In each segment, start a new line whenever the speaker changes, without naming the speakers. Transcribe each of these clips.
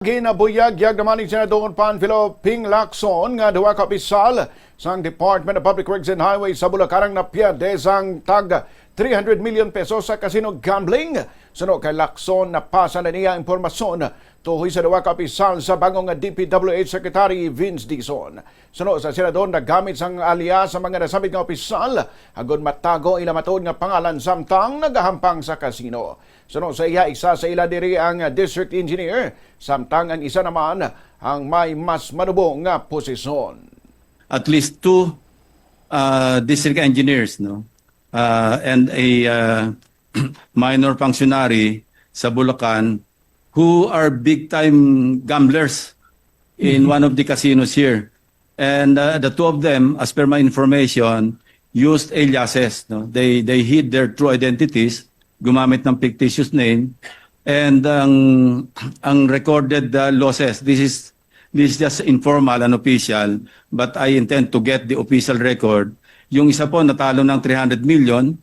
Ginabuyag yag naman ni Senador Panfilo Ping Lacson nga duwa ka opisyal sang Department of Public Works and Highways sa Bulacan na piyadesang tag 300 million pesos sa casino gambling. Suno kay Lacson na pasa na niya impormasyon tuhoy sa duwa ka opisyal sa bagong DPWH Secretary Vince Dizon. Suno sa senador na gamit sang alias sa mga nasabit nga opisyal agon matago ila nga pangalan samtang nagahampang sa casino. Suno sa iya isa sa ila diri ang district engineer samtang ang isa naman ang may mas manubo nga posisyon.
at least two uh, district engineers, no, uh, and a uh, minor functionary sa Bulacan who are big time gamblers in one of the casinos here. And uh, the two of them, as per my information, used aliases. No? They, they hid their true identities, gumamit ng fictitious name, and ang, ang recorded uh, losses, this is, this is just informal and official, but I intend to get the official record. Yung isa po natalo ng 300 million,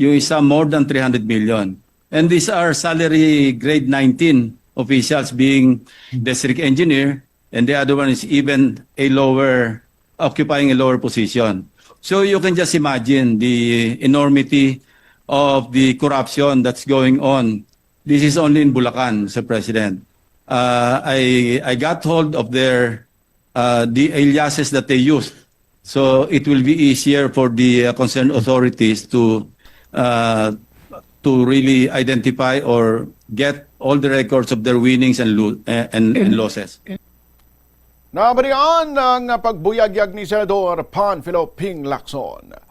yung isa more than 300 million. And these are salary grade 19 officials being district engineer and the other one is even a lower, occupying a lower position. So you can just imagine the enormity of the corruption that's going on. This is only in Bulacan, Mr. President. Uh, I, I got hold of their, uh, the aliases that they used. So it will be easier for the uh, concerned authorities to uh, to really identify or get all the records of their winnings and, lo- eh, and, and losses.
Nabarian ang pagbuyagyag ni Senador Panfilo Ping Lacson.